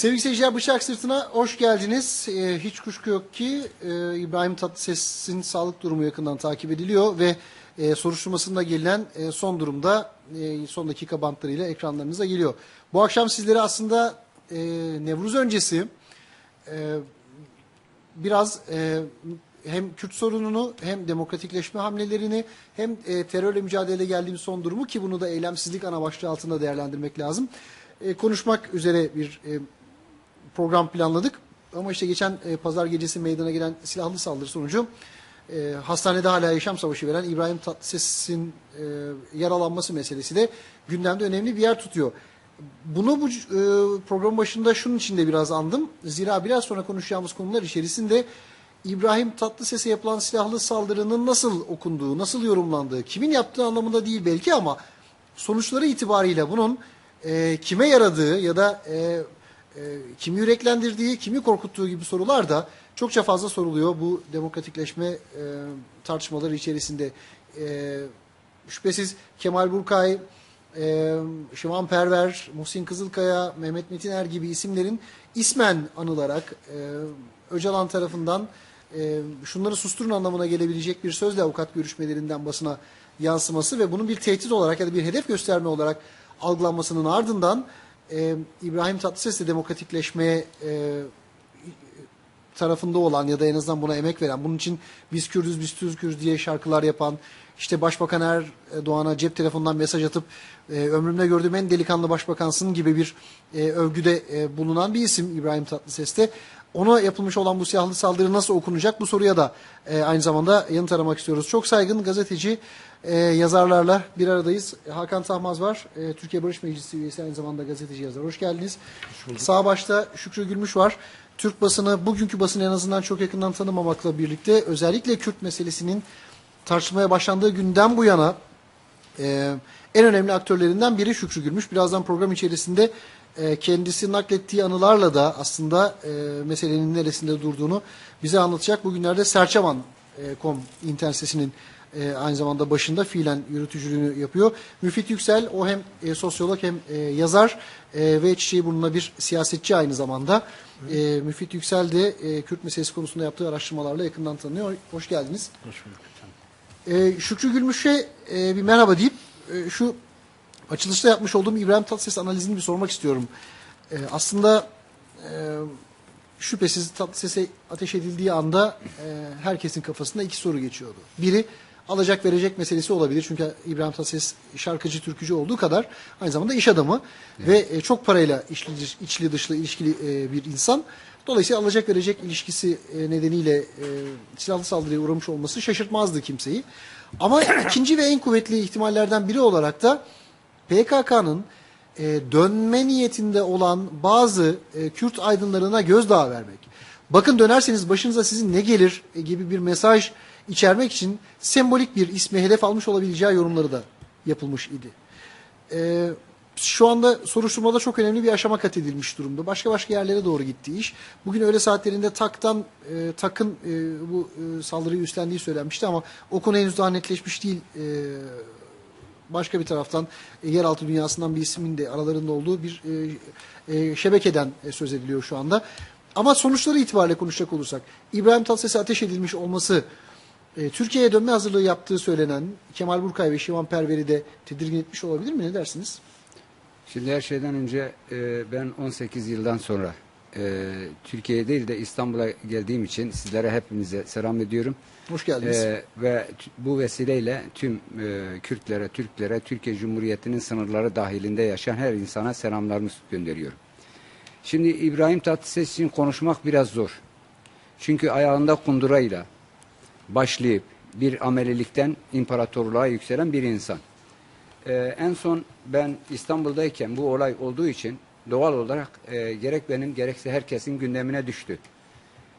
Sevgili seyirciler Bıçak Sırtı'na hoş geldiniz. Ee, hiç kuşku yok ki e, İbrahim Tatlıses'in sağlık durumu yakından takip ediliyor ve e, soruşturmasında gelen e, son durumda e, son dakika bantlarıyla ekranlarınıza geliyor. Bu akşam sizlere aslında e, Nevruz öncesi e, biraz e, hem Kürt sorununu hem demokratikleşme hamlelerini hem e, terörle mücadele geldiğimiz son durumu ki bunu da eylemsizlik ana başlığı altında değerlendirmek lazım. E, konuşmak üzere bir e, program planladık. Ama işte geçen e, pazar gecesi meydana gelen silahlı saldırı sonucu e, hastanede hala yaşam savaşı veren İbrahim Tatlıses'in e, yaralanması meselesi de gündemde önemli bir yer tutuyor. Bunu bu e, programın başında şunun için de biraz andım. Zira biraz sonra konuşacağımız konular içerisinde İbrahim Tatlıses'e yapılan silahlı saldırının nasıl okunduğu, nasıl yorumlandığı, kimin yaptığı anlamında değil belki ama sonuçları itibariyle bunun e, kime yaradığı ya da e, e, kimi yüreklendirdiği, kimi korkuttuğu gibi sorular da çokça fazla soruluyor bu demokratikleşme e, tartışmaları içerisinde. E, şüphesiz Kemal Burkay, e, Şivan Perver, Muhsin Kızılkaya, Mehmet Metiner gibi isimlerin ismen anılarak e, Öcalan tarafından e, şunları susturun anlamına gelebilecek bir sözle avukat görüşmelerinden basına yansıması ve bunun bir tehdit olarak ya da bir hedef gösterme olarak algılanmasının ardından e, İbrahim Tatlıses de demokratikleşmeye e, tarafında olan ya da en azından buna emek veren, bunun için biz Kürdüz, biz Türk'üz diye şarkılar yapan, işte Başbakan Erdoğan'a cep telefonundan mesaj atıp e, ömrümde gördüğüm en delikanlı başbakansın gibi bir e, övgüde e, bulunan bir isim İbrahim Tatlıses de. Ona yapılmış olan bu silahlı saldırı nasıl okunacak bu soruya da e, aynı zamanda yanıt aramak istiyoruz. Çok saygın gazeteci e, yazarlarla bir aradayız. Hakan Tahmaz var. E, Türkiye Barış Meclisi üyesi aynı zamanda gazeteci yazar. Hoş geldiniz. Sağ başta Şükrü Gülmüş var. Türk basını, bugünkü basını en azından çok yakından tanımamakla birlikte özellikle Kürt meselesinin tartışmaya başlandığı günden bu yana e, en önemli aktörlerinden biri Şükrü Gülmüş. Birazdan program içerisinde e, kendisi naklettiği anılarla da aslında e, meselenin neresinde durduğunu bize anlatacak. Bugünlerde Serçavan.com internet sitesinin e, aynı zamanda başında fiilen yürütücülüğünü yapıyor. Müfit Yüksel o hem e, sosyolog hem e, yazar e, ve Çiçeğiburnu'na bir siyasetçi aynı zamanda. E, Müfit Yüksel de e, Kürt meselesi konusunda yaptığı araştırmalarla yakından tanınıyor. Hoş geldiniz. Hoş bulduk. E, Şükrü Gülmüş'e e, bir merhaba deyip e, şu açılışta yapmış olduğum İbrahim Tatlıses analizini bir sormak istiyorum. E, aslında e, şüphesiz Tatlıses'e ateş edildiği anda e, herkesin kafasında iki soru geçiyordu. Biri alacak verecek meselesi olabilir. Çünkü İbrahim Tatlıses şarkıcı, türkücü olduğu kadar aynı zamanda iş adamı ve e, çok parayla içli, içli dışlı ilişkili e, bir insan. Dolayısıyla alacak verecek ilişkisi e, nedeniyle e, silahlı saldırıya uğramış olması şaşırtmazdı kimseyi. Ama ikinci ve en kuvvetli ihtimallerden biri olarak da PKK'nın e, dönme niyetinde olan bazı e, Kürt aydınlarına gözdağı vermek. Bakın dönerseniz başınıza sizin ne gelir gibi bir mesaj içermek için sembolik bir ismi hedef almış olabileceği yorumları da yapılmış idi. E, şu anda soruşturmada çok önemli bir aşama kat edilmiş durumda. Başka başka yerlere doğru gitti iş. Bugün öğle saatlerinde TAK'tan e, TAK'ın e, bu e, saldırıyı üstlendiği söylenmişti ama o konu henüz daha netleşmiş değil. E, başka bir taraftan e, yeraltı dünyasından bir ismin de aralarında olduğu bir e, e, şebekeden e, söz ediliyor şu anda. Ama sonuçları itibariyle konuşacak olursak İbrahim Tatlıses'e ateş edilmiş olması e, Türkiye'ye dönme hazırlığı yaptığı söylenen Kemal Burkay ve Şivan Perver'i de tedirgin etmiş olabilir mi? Ne dersiniz? Şimdi her şeyden önce e, ben 18 yıldan sonra e, Türkiye'ye değil de İstanbul'a geldiğim için sizlere hepinize selam ediyorum. Hoş geldiniz. E, ve bu vesileyle tüm e, Kürtlere, Türklere, Türkiye Cumhuriyeti'nin sınırları dahilinde yaşayan her insana selamlarımı gönderiyorum. Şimdi İbrahim Tatlıses için konuşmak biraz zor. Çünkü ayağında kundurayla başlayıp bir amelilikten imparatorluğa yükselen bir insan. Ee, en son ben İstanbul'dayken bu olay olduğu için doğal olarak e, gerek benim gerekse herkesin gündemine düştü.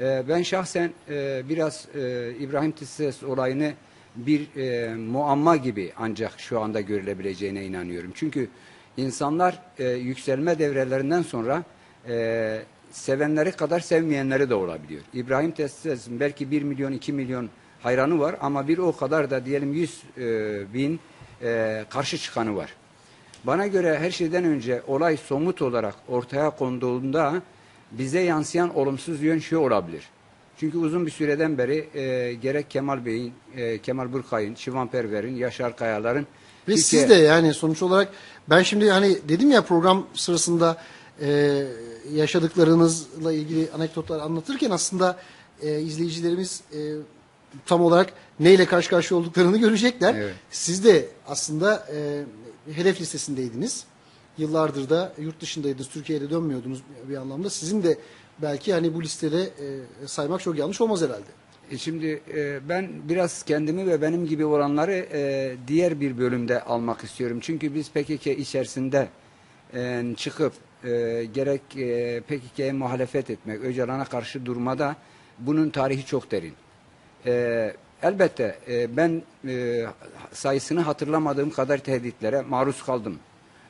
Ee, ben şahsen e, biraz e, İbrahim Tatlıses olayını bir e, muamma gibi ancak şu anda görülebileceğine inanıyorum. Çünkü insanlar e, yükselme devrelerinden sonra e, sevenleri kadar sevmeyenleri de olabiliyor. İbrahim Tatlıses'in belki 1 milyon 2 milyon hayranı var ama bir o kadar da diyelim 100 e, bin e, karşı çıkanı var. Bana göre her şeyden önce olay somut olarak ortaya konduğunda bize yansıyan olumsuz yön şu olabilir. Çünkü uzun bir süreden beri e, gerek Kemal Bey'in, e, Kemal Burkay'ın, Şivan Perver'in, Yaşar Kayalar'ın Ve Türkiye- siz de yani sonuç olarak ben şimdi hani dedim ya program sırasında e, yaşadıklarınızla ilgili anekdotlar anlatırken aslında e, izleyicilerimiz e, tam olarak neyle karşı karşıya olduklarını görecekler. Evet. Siz de aslında e, hedef listesindeydiniz. Yıllardır da yurt dışındaydınız. Türkiye'ye de dönmüyordunuz bir anlamda. Sizin de belki hani bu listede e, saymak çok yanlış olmaz herhalde. E Şimdi e, ben biraz kendimi ve benim gibi olanları e, diğer bir bölümde almak istiyorum. Çünkü biz PKK içerisinde e, çıkıp e, gerek e, PKK'ye muhalefet etmek, Öcalan'a karşı durmada bunun tarihi çok derin. E, elbette e, ben e, sayısını hatırlamadığım kadar tehditlere maruz kaldım.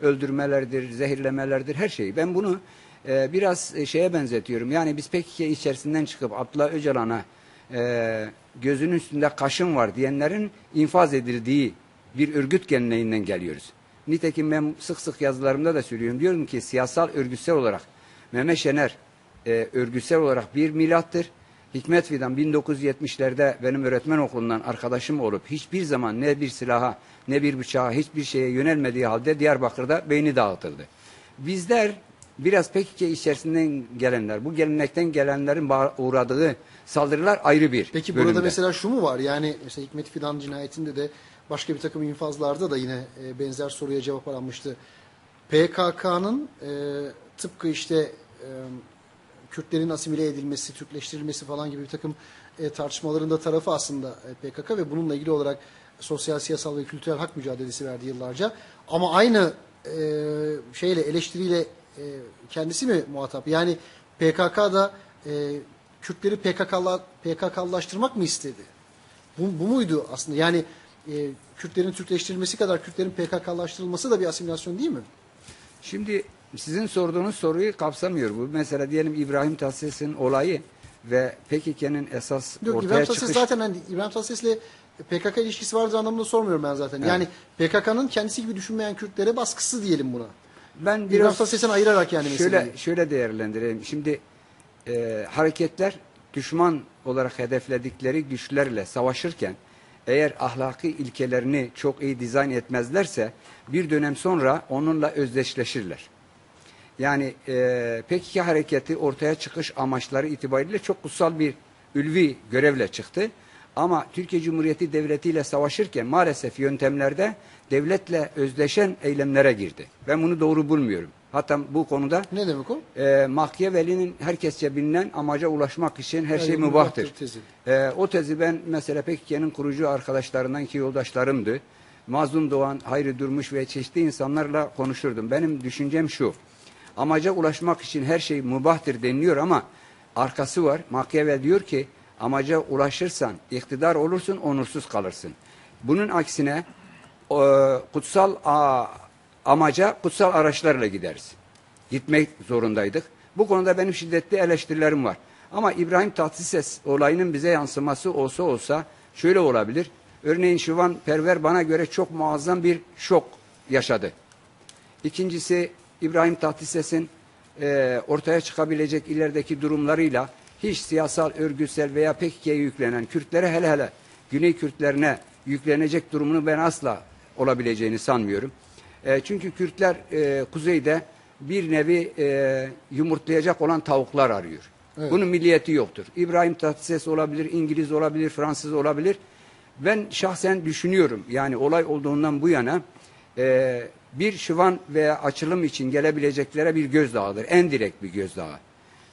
Öldürmelerdir, zehirlemelerdir, her şeyi. Ben bunu e, biraz e, şeye benzetiyorum. Yani biz PKK içerisinden çıkıp Abdullah Öcalan'a e, gözünün üstünde kaşın var diyenlerin infaz edildiği bir örgüt geleneğinden geliyoruz. Nitekim ben sık sık yazılarımda da söylüyorum. Diyorum ki siyasal örgütsel olarak Mehmet Şener e, örgütsel olarak bir milattır. Hikmet Fidan 1970'lerde benim öğretmen okulundan arkadaşım olup hiçbir zaman ne bir silaha ne bir bıçağa hiçbir şeye yönelmediği halde Diyarbakır'da beyni dağıtıldı. Bizler biraz PKK içerisinden gelenler, bu gelenekten gelenlerin uğradığı saldırılar ayrı bir Peki bölümde. burada mesela şu mu var? Yani mesela Hikmet Fidan cinayetinde de başka bir takım infazlarda da yine e, benzer soruya cevap aranmıştı. PKK'nın e, tıpkı işte e, Kürtlerin asimile edilmesi, Türkleştirilmesi falan gibi bir takım e, tartışmaların tarafı aslında e, PKK ve bununla ilgili olarak sosyal, siyasal ve kültürel hak mücadelesi verdi yıllarca. Ama aynı e, şeyle eleştiriyle e, kendisi mi muhatap? Yani PKK da e, Kürtleri PKK'la PKK'laştırmak mı istedi? Bu, bu muydu aslında? Yani e, Kürtlerin Türkleştirilmesi kadar Kürtlerin PKK'laştırılması da bir asimilasyon değil mi? Şimdi sizin sorduğunuz soruyu kapsamıyor bu. Mesela diyelim İbrahim Tatlıses'in olayı ve PKK'nın esas Yok ortaya İbrahim çıkış... zaten hani İbrahim Tatlıses'le PKK ilişkisi vardır anlamında sormuyorum ben zaten. Yani PKK'nın kendisi gibi düşünmeyen Kürtlere baskısı diyelim buna. Ben İbrahim biraz Tatlıses'ten ayırarak yani şöyle meseleyi. şöyle değerlendireyim. Şimdi e, hareketler düşman olarak hedefledikleri güçlerle savaşırken eğer ahlaki ilkelerini çok iyi dizayn etmezlerse bir dönem sonra onunla özdeşleşirler. Yani e, PKK hareketi ortaya çıkış amaçları itibariyle çok kutsal bir ülvi görevle çıktı. Ama Türkiye Cumhuriyeti Devleti ile savaşırken maalesef yöntemlerde devletle özdeşen eylemlere girdi. Ben bunu doğru bulmuyorum. Hatta bu konuda Ne demek o? e, Machiavelli'nin herkesçe bilinen amaca ulaşmak için her şey Yani mübahtır. mübahtır tezi. E, o tezi ben mesela PKK'nın kurucu arkadaşlarından ki yoldaşlarımdı. Mazlum Doğan, Hayri Durmuş ve çeşitli insanlarla konuşurdum. Benim düşüncem şu. Amaca ulaşmak için her şey mübahtır deniliyor ama arkası var. Machiavelli diyor ki amaca ulaşırsan iktidar olursun, onursuz kalırsın. Bunun aksine e, kutsal amaca kutsal araçlarla gideriz. Gitmek zorundaydık. Bu konuda benim şiddetli eleştirilerim var. Ama İbrahim Tatlıses olayının bize yansıması olsa olsa şöyle olabilir. Örneğin Şivan Perver bana göre çok muazzam bir şok yaşadı. İkincisi İbrahim Tatlıses'in e, ortaya çıkabilecek ilerideki durumlarıyla hiç siyasal, örgütsel veya PKK'ye yüklenen Kürtlere hele hele Güney Kürtlerine yüklenecek durumunu ben asla olabileceğini sanmıyorum. E, çünkü Kürtler e, kuzeyde bir nevi e, yumurtlayacak olan tavuklar arıyor. Evet. Bunun milliyeti yoktur. İbrahim Tatlıses olabilir, İngiliz olabilir, Fransız olabilir. Ben şahsen düşünüyorum yani olay olduğundan bu yana e, bir şıvan veya açılım için gelebileceklere bir gözdağıdır. En direkt bir gözdağı.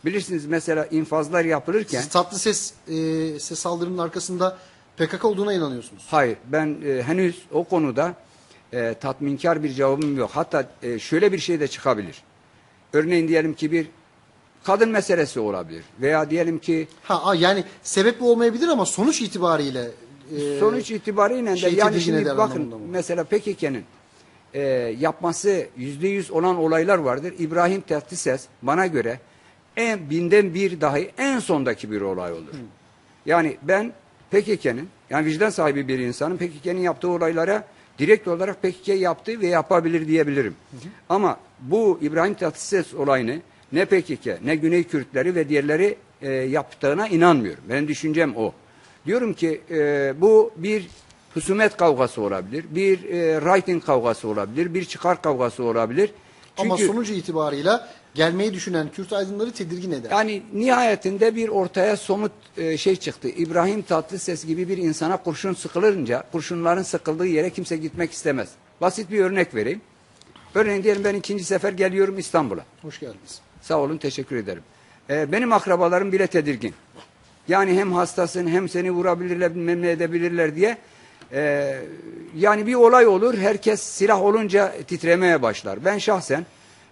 Bilirsiniz mesela infazlar yapılırken Siz tatlı ses, e, ses saldırının arkasında PKK olduğuna inanıyorsunuz. hayır ben e, henüz o konuda e, tatminkar bir cevabım yok. Hatta e, şöyle bir şey de çıkabilir. Örneğin diyelim ki bir kadın meselesi olabilir veya diyelim ki Ha yani sebep bu olmayabilir ama sonuç itibariyle e, Sonuç itibariyle de şeyi yani şimdi bakın mesela PKK'nın e, yapması yüzde yüz olan olaylar vardır. İbrahim Tatlıses bana göre en binden bir dahi en sondaki bir olay olur. Yani ben PKK'nın yani vicdan sahibi bir insanın PKK'nın yaptığı olaylara direkt olarak PKK yaptı ve yapabilir diyebilirim. Ama bu İbrahim Tatlıses olayını ne PKK ne Güney Kürtleri ve diğerleri e, yaptığına inanmıyorum. Benim düşüncem o. Diyorum ki e, bu bir husumet kavgası olabilir, bir e, rating kavgası olabilir, bir çıkar kavgası olabilir. Ama Çünkü- sonucu itibarıyla gelmeyi düşünen Kürt aydınları tedirgin eder. yani nihayetinde bir ortaya somut e, şey çıktı. İbrahim Tatlıses gibi bir insana kurşun sıkılınca kurşunların sıkıldığı yere kimse gitmek istemez. Basit bir örnek vereyim. Örneğin diyelim ben ikinci sefer geliyorum İstanbul'a. Hoş geldiniz. Sağ olun teşekkür ederim. E, benim akrabalarım bile tedirgin. Yani hem hastasın hem seni vurabilirler bilmem ne edebilirler diye. E, yani bir olay olur herkes silah olunca titremeye başlar. Ben şahsen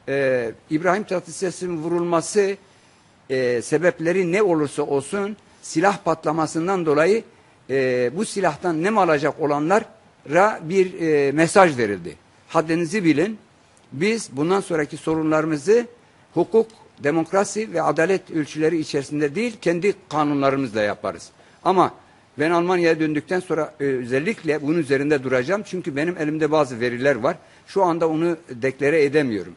e, İbrahim Tatlıses'in vurulması e, sebepleri ne olursa olsun silah patlamasından dolayı e, bu silahtan nem alacak olanlara bir e, mesaj verildi. Haddinizi bilin. Biz bundan sonraki sorunlarımızı hukuk, demokrasi ve adalet ölçüleri içerisinde değil kendi kanunlarımızla yaparız. Ama ben Almanya'ya döndükten sonra e, özellikle bunun üzerinde duracağım. Çünkü benim elimde bazı veriler var. Şu anda onu deklare edemiyorum.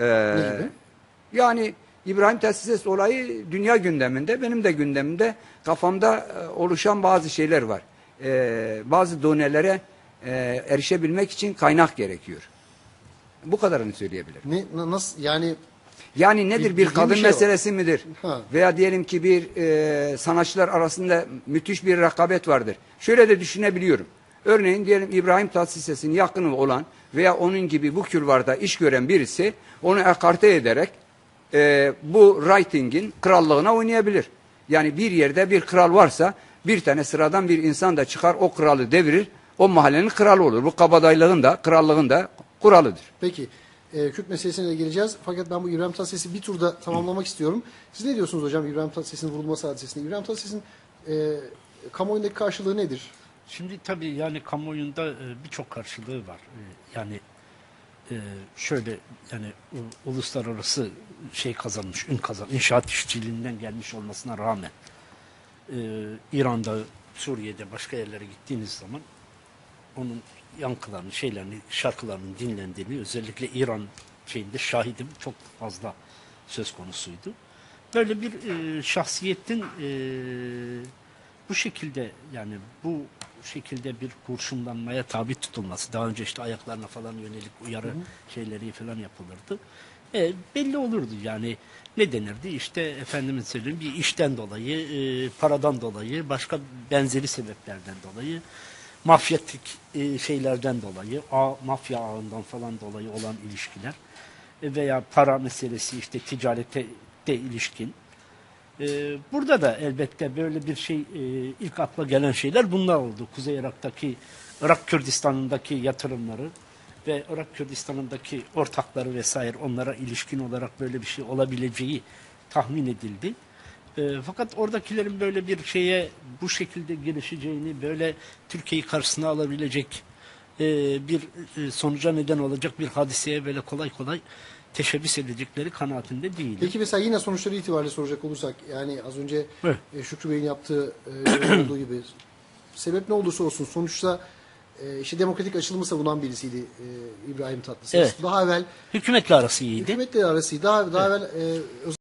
Ee, Ne gibi? yani İbrahim Tatlıses olayı dünya gündeminde, benim de gündemimde kafamda e, oluşan bazı şeyler var. Ee, bazı donelere e, erişebilmek için kaynak gerekiyor. Bu kadarını söyleyebilirim. Ne, na- nasıl yani Yani nedir Bir- bir, kadın şey var. meselesi midir? Ha. Veya diyelim ki bir e, sanatçılar arasında müthiş bir rekabet vardır. Şöyle de düşünebiliyorum. Örneğin diyelim İbrahim Tatlıses'in yakını olan veya onun gibi bu külvarda iş gören birisi onu ekarte ederek e, bu ratingin krallığına oynayabilir. Yani bir yerde bir kral varsa bir tane sıradan bir insan da çıkar o kralı devirir. O mahallenin kralı olur. Bu kabadaylığın da krallığın da kuralıdır. peki e, Kürt meselesine de geleceğiz. Fakat ben bu İbrahim Tatlıses'i bir turda tamamlamak istiyorum. Siz ne diyorsunuz hocam İbrahim Tatlıses'in vurulması hadisesinde? İbrahim Tatlıses'in e, kamuoyundaki karşılığı nedir? Şimdi tabii yani kamuoyunda e, birçok karşılığı var. E, Yani e, şöyle yani uluslararası şey kazanmış, ün kazan, inşaat işçiliğinden gelmiş olmasına rağmen İran'da, Suriye'de başka yerlere gittiğiniz zaman onun yankılarını, şeylerini, şarkılarının dinlendiğini özellikle İran şeyinde şahidim çok fazla söz konusuydu. Böyle bir şahsiyetin bu şekilde yani bu şekilde bir kurşunlanmaya tabi tutulması. Daha önce işte ayaklarına falan yönelik uyarı şeyleri falan yapılırdı. E, belli olurdu yani. Ne denirdi? İşte efendimin söyleyeyim bir işten dolayı e, paradan dolayı başka benzeri sebeplerden dolayı mafyatik e, şeylerden dolayı a, mafya ağından falan dolayı olan ilişkiler e, veya para meselesi işte ticarete de ilişkin ee, burada da elbette böyle bir şey e, ilk akla gelen şeyler bunlar oldu. Kuzey Irak'taki Irak Kürdistan'ındaki yatırımları ve Irak Kürdistan'ındaki ortakları vesaire onlara ilişkin olarak böyle bir şey olabileceği tahmin edildi. Ee, fakat oradakilerin böyle bir şeye bu şekilde girişeceğini, böyle Türkiye'yi karşısına alabilecek e, bir e, sonuca neden olacak bir hadiseye böyle kolay kolay teşebbüs edecekleri kanaatinde değilim. Peki mesela yine sonuçları itibariyle soracak olursak yani az önce Evet. e, Şükrü Bey'in yaptığı e, olduğu gibi sebep ne olursa olsun sonuçta e, işte demokratik açılımı savunan birisiydi e, İbrahim Tatlıses. Evet. Daha evvel Hükümetle arası iyiydi. hükümetle arası daha daha evvel e,